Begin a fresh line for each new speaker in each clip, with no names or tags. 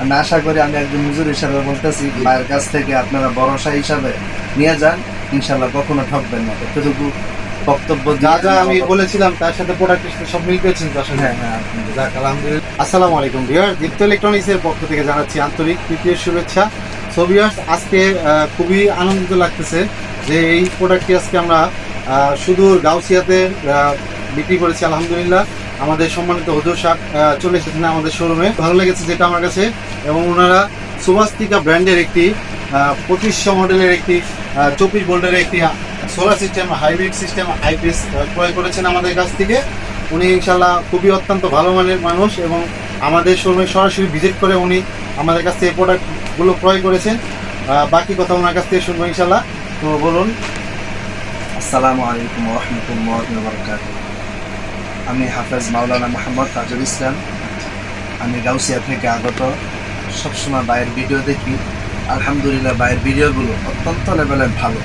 আমি আশা করি আমি একজন হুজুর হিসাবে বলতেছি ভাইয়ের কাছ থেকে আপনারা ভরসা হিসাবে নিয়ে যান ইনশাল্লাহ কখনো ঠকবেন না। এতটুকু বক্তব্য
যা যা আমি বলেছিলাম তার সাথে প্রোডাক্টের সাথে সব মিল পেয়েছেন তো আসলে?
হ্যাঁ হ্যাঁ আলহামদুলিল্লাহ।
যাক আলহামদুলিল্লাহ। আসসালামু আলাইকুম ভিউয়ার দীপ্ত ইলেকট্রনিক্স এর পক্ষ থেকে জানাচ্ছি আন্তরিক তৃতীয় শুভেচ্ছা। সো ভিউয়ার্স আজকে খুবই আনন্দিত লাগতেছে যে এই প্রোডাক্টটি আজকে আমরা সুদূর গাউসিয়াতে বিক্রি করেছি আলহামদুলিল্লাহ। আমাদের সম্মানিত হুজুর আহ, চলে এসেছেন আমাদের শোরুমে ভালো লেগেছে যেটা আমার কাছে এবং ওনারা সুভাস্তিকা ব্র্যান্ডের একটি পঁচিশশো মডেলের একটি চব্বিশ ভোল্টের একটি solar system hybrid system IPS ক্রয় করেছেন আমাদের কাছ থেকে। উনি ইনশাল্লাহ খুবই অত্যন্ত ভালো মানের মানুষ এবং আমাদের শোরুমে সরাসরি ভিজিট করে উনি আমাদের কাছ থেকে প্রোডাক্টগুলো ক্রয় করেছেন। বাকি কথা ওনার কাছ থেকে শুনব ইনশাল্লাহ তো বলুন।
আসসালামু আলাইকুম রহমতুল্লাহ আমি হাফেজ মাওলানা মোহাম্মদ তাজুল ইসলাম। আমি গাউসিয়া থেকে আগত। সবসময় বাইরের ভিডিও দেখি। আলহামদুলিল্লাহ, বাইরের ভিডিওগুলো অত্যন্ত লেভেলের ভালো।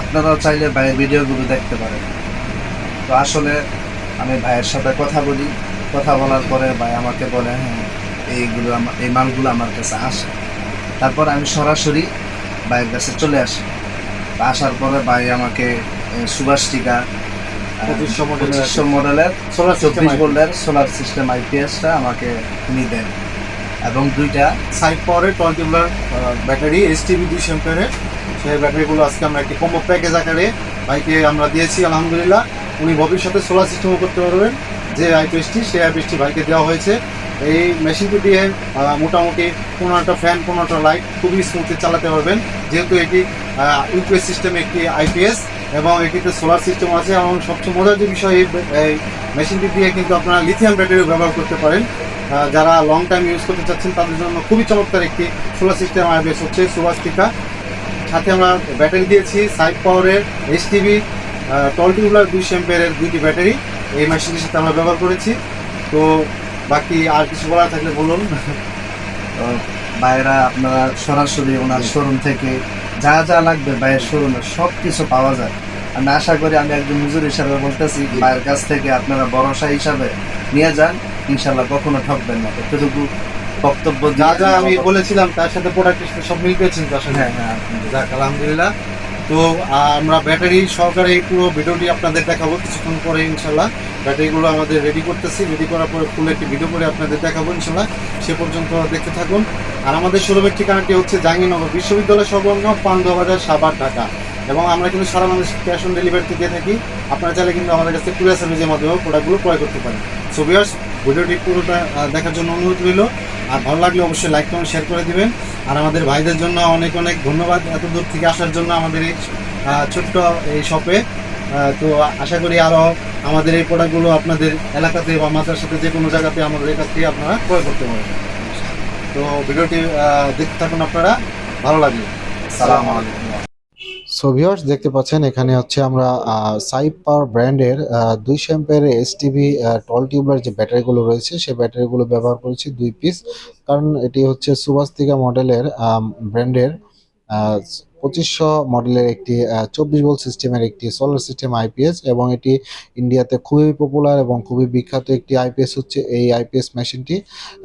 আপনারাও চাইলে বাইরের ভিডিওগুলো দেখতে পারেন। তো আসলে আমি ভাইয়ের সাথে কথা বলি। কথা বলার পরে ভাই আমাকে বলে হ্যাঁ এইগুলো আমার এই মালগুলো আমার কাছে আসে। তারপর আমি সরাসরি ভাইয়ের কাছে চলে আসি। আসার পরে ভাই আমাকে সুভাষ টিকা
পঁচিশশো মডেলের
পঁচিশশো মডেলের
সোলার
চব্বিশ ভোল্টের সোলার সিস্টেম আইপিএসটা আমাকে উনি দেন। এবং দুইটা
সাইড পাওয়ারের টোয়েন্টি ব্যাটারি এস টিভি দুই এর সেই ব্যাটারিগুলো আজকে আমরা একটি কম্বো প্যাকেজ আকারে ভাইকে আমরা দিয়েছি আলহামদুলিল্লাহ। উনি ভবিষ্যতে সোলার সিস্টেমও করতে পারবেন। যে আইপিএসটি সেই আইপিএসটি বাইকে দেওয়া হয়েছে। এই মেশিনটি দিয়ে মোটামুটি পনেরোটা ফ্যান পনেরোটা লাইট খুবই স্মুথলি চালাতে পারবেন। যেহেতু এটি ইউপিএস সিস্টেম একটি আইপিএস এবং এটিতে সোলার সিস্টেম আছে এবং সবচেয়ে মজার যে বিষয়, এই মেশিনটি দিয়ে কিন্তু আপনারা লিথিয়াম ব্যাটারিও ব্যবহার করতে পারেন। যারা লং টাইম ইউজ করতে চাচ্ছেন, তাদের জন্য খুবই চমৎকার একটি সোলার সিস্টেম আইপিএস হচ্ছে সুভাষটিকা সাথে আমরা ব্যাটারি দিয়েছি সাইড পাওয়ারের এইচ টিভি টলটি রুলার দুই শ্যাম্পেয়ারের দুইটি ব্যাটারি এই মেশিনটির সাথে আমরা ব্যবহার করেছি। তো বাকি আর কিছু বলার থাকলে বলুন।
ভাইয়েরা আপনারা সরাসরি ওনার শোরুম থেকে যা যা লাগবে ভাইয়ের শোরুমে সব কিছু পাওয়া যায়। আমি আশা করি আমি একজন হুজুর হিসাবে বলতেছি ভাইয়ের কাছ থেকে আপনারা ভরসা হিসাবে নিয়ে যান ইনশাল্লাহ কখনো ঠকবেন না। এতটুকু বক্তব্য
যা যা আমি বলেছিলাম তার সাথে প্রোডাক্ট সব মিল পেয়েছেন
হ্যাঁ হ্যাঁ
যাক আলহামদুলিল্লাহ। তো আমরা ব্যাটারি সহকারে এই পুরো ভিডিওটি আপনাদের দেখাবো কিছুক্ষণ পরে ইনশাল্লাহ ব্যাটারিগুলো আমাদের রেডি করতেছি। রেডি করার পরে ফুল একটি ভিডিও করে আপনাদের দেখাবো ইনশাল্লাহ সে পর্যন্ত দেখতে থাকুন। আর আমাদের শোরুমের ঠিকানাটি হচ্ছে জাহাঙ্গীরনগর বিশ্ববিদ্যালয় সংলগ্ন পান্ডুয়া বাজার সাভার, ঢাকা। এবং আমরা কিন্তু সারা বাংলাদেশ ক্যাশ অন ডেলিভারিতে দিয়ে থাকি। আপনারা চাইলে কিন্তু আমাদের কাছে কুরিয়ার সার্ভিসের মাধ্যমেও প্রোডাক্টগুলো ক্রয় করতে পারেন। সো ভিউয়ার্স ভিডিওটি পুরোটা দেখার জন্য অনুরোধ রইল। আর ভালো লাগলে অবশ্যই লাইক কমেন্ট শেয়ার করে দিবেন। আর আমাদের ভাইদের জন্য অনেক অনেক ধন্যবাদ এত দূর থেকে আসার জন্য আমাদের এই ছোট্ট এই শপে তো আশা করি আরও আমাদের এই প্রোডাক্টগুলো আপনাদের এলাকাতে বা মাদ্রাসাতে যে কোনো জায়গাতে আমাদের কাছ থেকে আপনারা ক্রয় করতে পারবেন। তো ভিডিওটি দেখতে থাকুন আপনারা। ভালো লাগবে
সালাম আলাইকুম।
সো ভিউয়ার্স দেখতে পাচ্ছেন, এখানে হচ্ছে আমরা সাইপ পাওয়ার ব্র্যান্ডের দুই শ্যাম্পের এস টিভি টল টিউবলার যে ব্যাটারিগুলো রয়েছে, সেই ব্যাটারিগুলো ব্যবহার করেছি দুই পিস কারণ এটি হচ্ছে সুভাস্তিকা মডেলের ব্র্যান্ডের পঁচিশশো মডেলের একটি চব্বিশ ভোল্ট সিস্টেমের একটি সোলার সিস্টেম আইপিএস এবং এটি ইন্ডিয়াতে খুবই পপুলার এবং খুবই বিখ্যাত একটি আইপিএস হচ্ছে এই আইপিএস মেশিনটি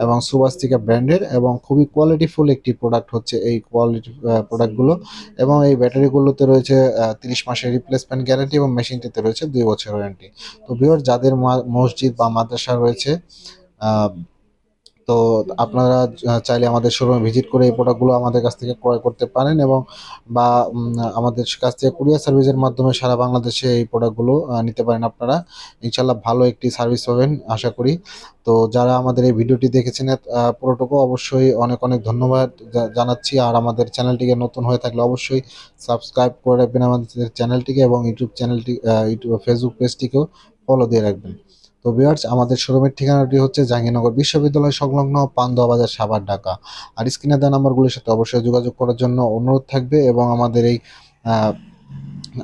এবং সুবাস্তিকা ব্র্যান্ডের এবং খুবই কোয়ালিটিফুল একটি প্রোডাক্ট হচ্ছে এই কোয়ালিটি প্রোডাক্টগুলো এবং এই ব্যাটারিগুলোতে রয়েছে তিরিশ মাসের রিপ্লেসমেন্ট গ্যারান্টি এবং মেশিনটিতে রয়েছে দুই বছর ওয়ারেন্টি তো ভিওর যাদের মসজিদ বা মাদ্রাসা রয়েছে তো আপনারা চাইলে আমাদের শোরুমে ভিজিট করে এই প্রোডাক্টগুলো আমাদের কাছ থেকে ক্রয় করতে পারেন এবং বা আমাদের কাছ থেকে কুরিয়ার সার্ভিসের মাধ্যমে সারা বাংলাদেশে এই প্রোডাক্টগুলো নিতে পারেন আপনারা। ইনশাল্লাহ ভালো একটি সার্ভিস পাবেন, আশা করি। তো যারা আমাদের এই ভিডিওটি দেখেছেন পুরোটুকু অবশ্যই অনেক অনেক ধন্যবাদ জানাচ্ছি। আর আমাদের চ্যানেলটিকে নতুন হয়ে থাকলে অবশ্যই সাবস্ক্রাইব করে রাখবেন আমাদের চ্যানেলটিকে এবং ইউটিউব চ্যানেলটি ইউটিউব ফেসবুক পেজটিকেও ফলো দিয়ে রাখবেন। তো ভিউয়ার্স, আমাদের শোরুমের ঠিকানাটি হচ্ছে জাহাঙ্গীরনগর বিশ্ববিদ্যালয় সংলগ্ন পান্দুয়া বাজার সাভার, ঢাকা। আর স্ক্রিনে দেওয়া নাম্বারগুলির সাথে অবশ্যই যোগাযোগ করার জন্য অনুরোধ থাকবে এবং আমাদের এই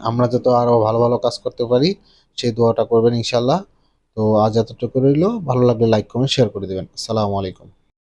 আমরা যত আরও ভালো ভালো কাজ করতে পারি, সেই দোয়াটা করবেন ইনশাল্লাহ তো আজ এতটুকু রইল। ভালো লাগলে লাইক কমেন্ট শেয়ার করে দেবেন। আসসালামু আলাইকুম।